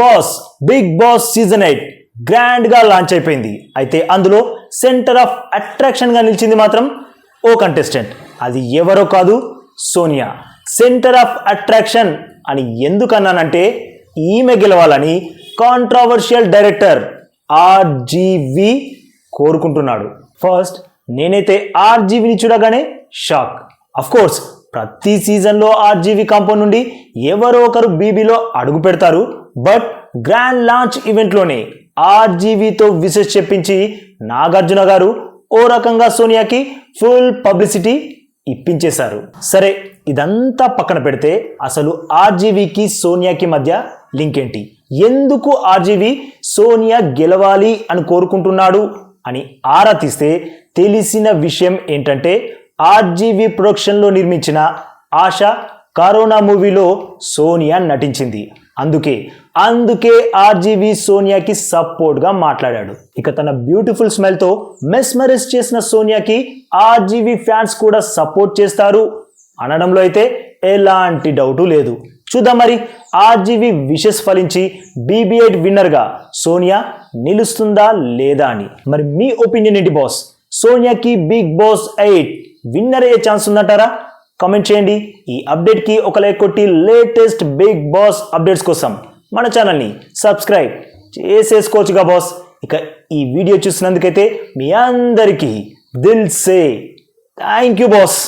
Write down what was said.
Boss Bigg Boss season eight గ్రాండ్గా launch అయిపోయింది. అయితే అందులో సెంటర్ ఆఫ్ అట్రాక్షన్గా నిలిచింది మాత్రం ఓ కంటెస్టెంట్. అది ఎవరో కాదు సోనియా. సెంటర్ ఆఫ్ అట్రాక్షన్ అని ఎందుకన్నానంటే ఈమె గెలవాలని కాంట్రావర్షియల్ డైరెక్టర్ ఆర్జీవి కోరుకుంటున్నాడు. ఫస్ట్ నేనైతే ఆర్జీవిని చూడగానే షాక్. కోర్స్ ప్రతి సీజన్లో ఆర్జీవి కాంపౌండ్ నుండి ఎవరో ఒకరు బీబీలో అడుగు పెడతారు. బట్ గ్రాండ్ లాంచ్ ఈవెంట్లోనే ఆర్జీవీతో విశేష చెప్పించి నాగార్జున గారు ఓ రకంగా సోనియాకి ఫుల్ పబ్లిసిటీ ఇప్పించేశారు. సరే ఇదంతా పక్కన పెడితే అసలు ఆర్జీవీకి సోనియాకి మధ్య లింక్ ఏంటి? ఎందుకు ఆర్జీవీ సోనియా గెలవాలి అని కోరుకుంటున్నాడు అని ఆరా తీస్తే తెలిసిన విషయం ఏంటంటే ఆర్జీవీ ప్రొడక్షన్లో నిర్మించిన ఆశ కరోనా మూవీలో సోనియా నటించింది. అందుకే అందుకే ఆర్జీవి సోనియాకి సపోర్ట్గా మాట్లాడాడు. ఇక తన బ్యూటిఫుల్ స్మెల్తో మెస్మరైజ్ చేసిన సోనియాకి ఆర్జీవి ఫ్యాన్స్ కూడా సపోర్ట్ చేస్తారు. అనడంలో అయితే ఎలాంటి డౌటు లేదు. చూద్దాం మరి ఆర్జీవి విషెస్ ఫలించి బీబీ విన్నర్గా సోనియా నిలుస్తుందా లేదా అని. మరి మీ ఒపీనియన్ ఏంటి బాస్? సోనియాకి బిగ్ బాస్ ఎయిట్ విన్నర్ అయ్యే ఛాన్స్ ఉందంటారా? కామెంట్ చేయండి. ఈ అప్డేట్కి ఒక లైక్ కొట్టి లేటెస్ట్ బిగ్ బాస్ అప్డేట్స్ కోసం మన ఛానల్ని సబ్స్క్రైబ్ చేసేసుకోవచ్చుగా బాస్ ఇక ఈ వీడియో చూసినందుకైతే మీ అందరికీ దిల్ సే. Thank you boss